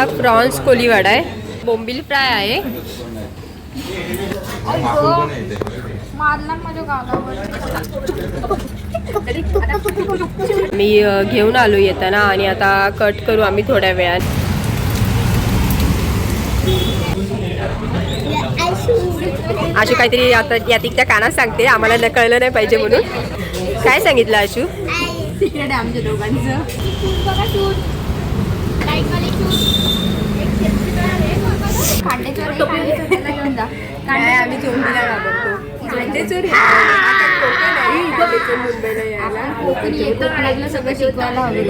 हा प्रॉन्स कोलीवाडा आहे. बोंबील फ्राय आहे. मी घेऊन आलो येताना आणि आता कट करू आम्ही थोड्या वेळात. आशू काहीतरी आता यातिकच्या कानात सांगते. आम्हाला न कळलं नाही पाहिजे म्हणून. काय सांगितलं आशू? तिकडे आहे आमच्या दोघांचं बघा शूट लाईटवाले शूट खांडेचोर घेऊन जा काय आम्ही चोरीला घाबरतो मुंबईला यायला. कॉलेजला सगळं शिकवायला हवे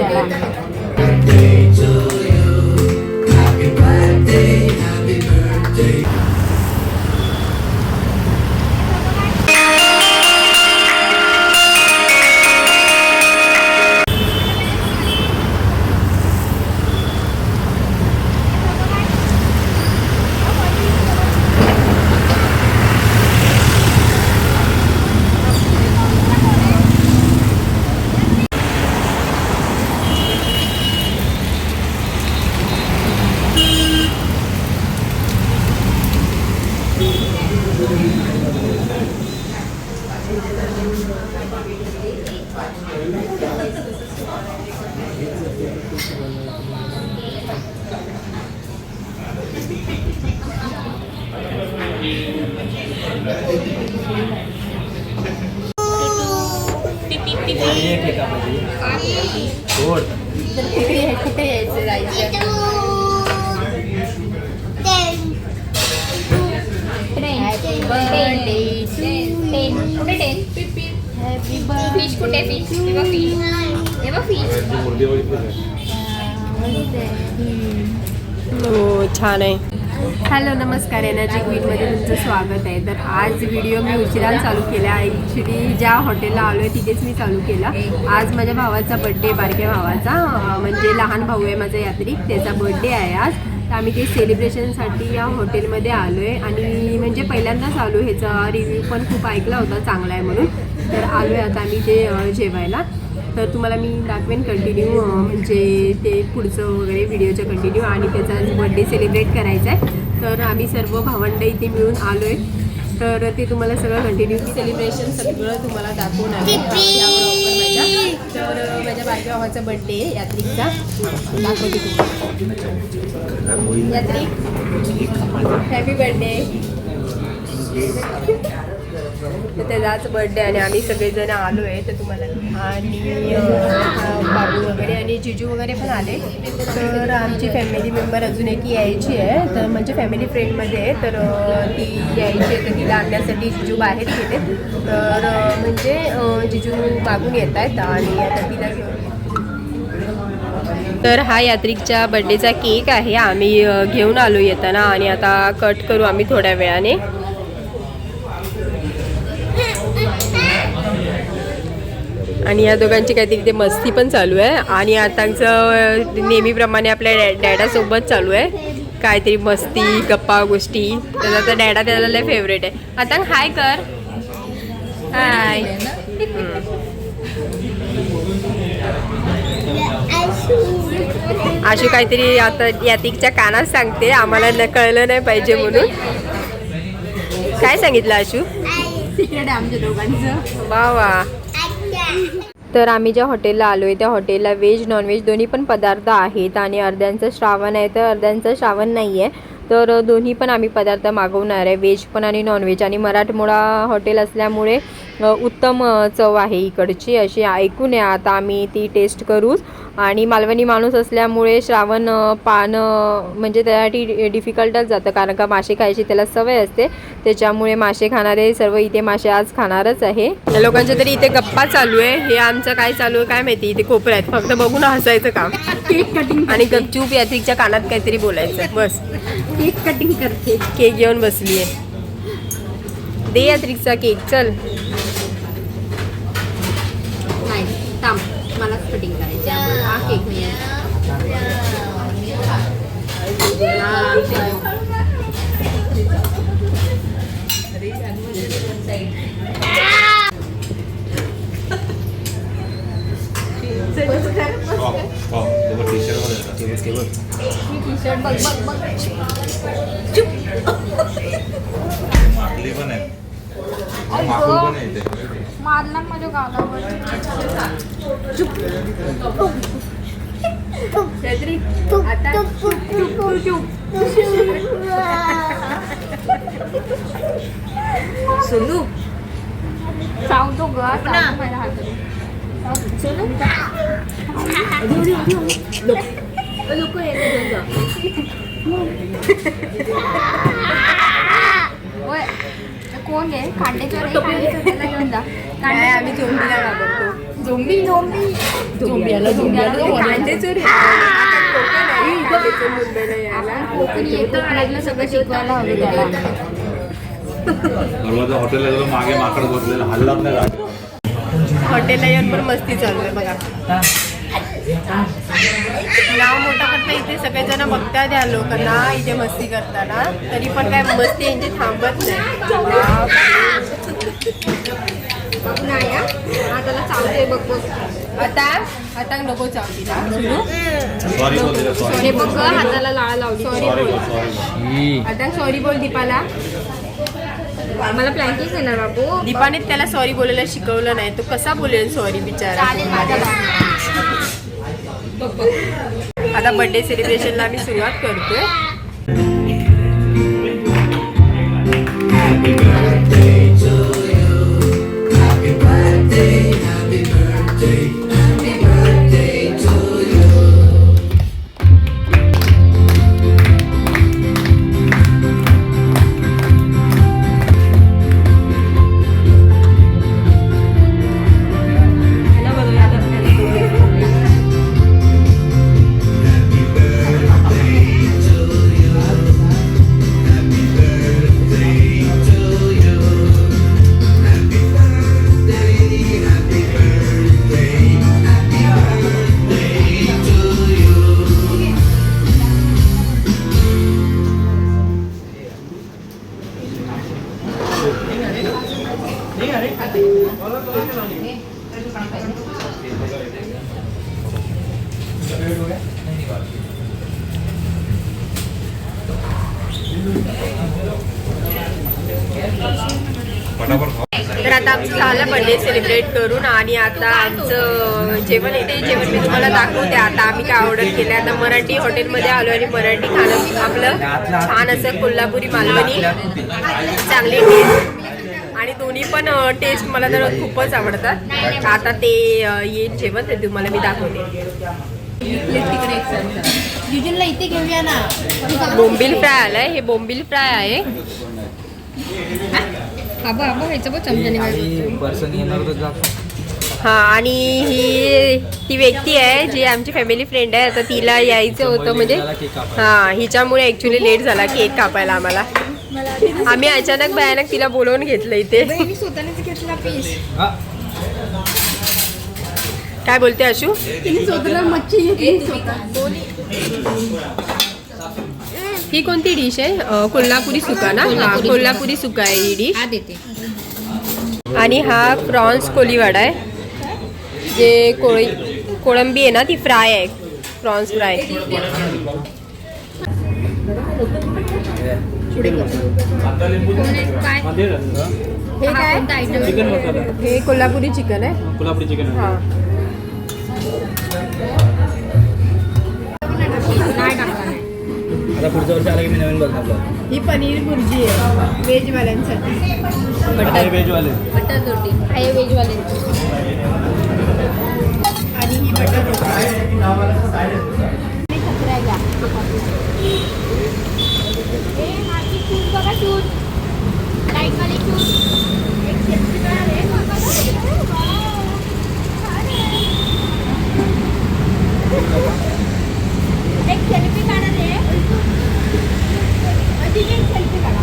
ठिकाणी त्याला तिकडे कुठे यायचं जायचं फिश कुठे फिश तेव्हा फिश तेव्हा फिश हो छान आहे. हॅलो नमस्कार. एनर्जी क्वीनमध्ये तुमचं स्वागत आहे. तर आज व्हिडिओ मी उशिरा चालू केला ॲक्च्युली ज्या हॉटेलला आलो आहे तिथेच मी चालू केला. आज माझ्या भावाचा बड्डे बारक्या भावाचा. म्हणजे लहान भाऊ आहे माझा यात्रिक. त्याचा बड्डे आहे आज. तर आम्ही ते सेलिब्रेशनसाठी या हॉटेलमध्ये आलो आहे आणि म्हणजे पहिल्यांदाच आलो ह्याचा रिव्ह्यू पण खूप ऐकला होता. चांगला आहे म्हणून. तर आलो आहे आता आम्ही ते जेवायला. तर तुम्हाला मी दाखवेन कंटिन्यू म्हणजे ते पुढचं वगैरे व्हिडिओचं कंटिन्यू आणि त्याचा बड्डे सेलिब्रेट करायचा आहे तर आम्ही सर्व भावंड इथे मिळून आलो आहे तर ते तुम्हाला सगळं कंटिन्यू सेलिब्रेशन सगळं तुम्हाला दाखवून आहे माझ्या. तर माझ्या भावाचा बड्डे आहे यात्रिकचा दाखवते यात्रिक हॅपी बर्थडे तर बर्थडे आणि आम्ही सगळेजण आलो आहे तर तुम्हाला आणि बाबू वगैरे आणि जिजू वगैरे पण आले. तर आमची फॅमिली मेंबर अजून एक यायची आहे. तर म्हणजे फॅमिली फ्रेंडमध्ये आहे तर ती यायची आहे तर तिला आणण्यासाठी जिजू बाहेर गेले तर म्हणजे जिजू मागून येत आहेत आणि आता तिला घेऊन तर हा यात्रिकच्या बड्डेचा केक आहे. आम्ही घेऊन आलो येताना आणि आता कट करू आम्ही थोड्या वेळाने. आणि या दोघांची काहीतरी ते मस्ती पण चालू आहे. आणि आताचं नेहमीप्रमाणे आपल्या डॅ डॅडासोबत चालू आहे. काहीतरी मस्ती गप्पा गोष्टी. त्याचा तर डॅडा त्याला लय फेवरेट आहे. आता हाय कर. हाय आशू काहीतरी आता यातिकच्या कानात सांगते. आम्हाला न कळलं नाही पाहिजे म्हणून. काय सांगितलं आशू? तिकडे आमच्या दोघांचं. वा वा. तर आम्ही ज्या हॉटेलला आलो आहे त्या हॉटेलला व्हेज नॉनव्हेज दोन्ही पण पदार्थ आहेत आणि अर्ध्यांचं श्रावण आहे तर अर्ध्यांचं श्रावण नाही आहे तर दोन्ही पण आम्ही पदार्थ मागवणार आहे. व्हेज पण आणि नॉनव्हेज आणि मराठमोळा हॉटेल असल्यामुळे उत्तम चव आहे इकडची. अशी ऐकून आहे आता आम्ही ती टेस्ट करूच. आणि मालवणी माणूस असल्यामुळे श्रावण पानं म्हणजे त्यासाठी डिफिकल्टच जातं. कारण का मासे खायची त्याला सवय असते. त्याच्यामुळे मासे खाणारे सर्व इथे मासे आज खाणारच आहे. या लोकांच्या तरी इथे गप्पा चालू आहे. हे आमचं काय चालू आहे काय माहिती? इथे कोपऱ्यात फक्त बघून हसायचं काम. आणि गपचूप यात्रिकच्या कानात काहीतरी बोलायचं. बस. केक कटिंग करते. केक घेऊन बसली आहे दे यात्रिकचा केक चल. नाही थांब. मलाच कटिंग करायची आहे. हा केक मागली पण आहे. मागून पण आहे इथे. मारला माझ्या आता सोनू. चावतो ग माझ्या. सोनू लोक कोण आहे आम्ही झोंबीला घाबरतो झोंबी झोंबी चोरी मुंबईला यायला कोकणी येतं सगळं शिकवायला हवं त्याला दरवाजा हॉटेलला गेलो मागे माकड बसलेलं हल्लाच नाही गाडी हॉटेलला येऊन पण मस्ती चालू आहे बघा. नाव मोठं करता इथे सगळेजण बघतात या लोकांना इथे मस्ती करताना. तरी पण काय मस्ती यांची थांबत नाही. नाही हा. हाताला चावतोय बघ बघ. आता आता नको चावतीला. सुरू? सॉरी बोल दिलं अरे सॉरी बघ हाताला लाळ लावली. सॉरी बोल. बोल सॉरी बोल. आता सॉरी बोल दीपाला. मला प्लॅंकिंग येणार बाबू. दीपाने त्याला सॉरी बोलायला शिकवलं नाही. तो कसा बोलेल सॉरी बिचारा? आता बर्थडे सेलिब्रेशनला आम्ही सुरुवात करतोय. तर आता आमचं झालं बर्थडे सेलिब्रेट करून आणि आता आमचं जेवण येते जेवण मी तुम्हाला दाखवते. आता आम्ही काय ऑर्डर केलं आता मराठी हॉटेलमध्ये आलो आणि मराठी खाणं आपलं छान असं कोल्हापुरी मालवणी. चांगली टेस्ट आणि दोन्ही पण टेस्ट मला तर खूपच आवडतात. आता ते येईल जेवण ते तुम्हाला मी दाखवते. युजनला इथे घेऊया ना. बोंबिल फ्राय आलाय हे बोंबिल फ्राय आहे. आबा आबा ह्याचं चमच्याने पर्सन येणार हा आणि ही ती व्यक्ती आहे जी आमची फॅमिली फ्रेंड आहे आता तिला यायचं होतं म्हणजे. हा हिच्यामुळे ऍक्च्युली लेट झाला केक कापायला आम्हाला. आम्ही अचानक भयानक तिला बोलवून घेतलं इथे. मी स्वतःनेच घेतला पीस काय बोलते अशू ही कोणती डिश आहे? कोल्हापुरी सुका ना? हा कोल्हापुरी सुका. आहे ही डिश. हा देते. आणि हा प्रॉन्स कोलीवाडा आहे. जे कोळी कोळंबी आहे ना ती फ्राय आहे. Prawns fry. हे काय? हे कोल्हापुरी चिकन आहे. कोल्हापुरी चिकन हा. आता पुढच्या वर्षी आला की मी नवीन बघणार. ही पनीर भुर्जी आहे व्हेजवाल्यांसाठी. हे व्हेजवाले. बटर रोटी आहे आणि ही बटर रोटी एक सेल्फी काढा रे अजून एक सेल्फी काढा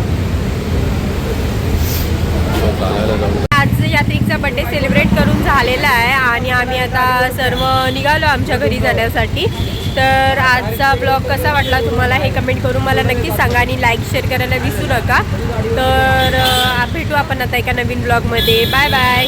आज यात्रिकचा बर्थडे सेलिब्रेट करून झालेला आहे आणि आम्ही आता सर्व निघालो आमच्या घरी जाण्यासाठी. तर आजचा ब्लॉग कसा वाटला तुम्हाला हे कमेंट करून मला नक्कीच सांगा आणि लाईक शेअर करायला विसरू नका. तर भेटू आपण आता एका नवीन ब्लॉगमध्ये बाय बाय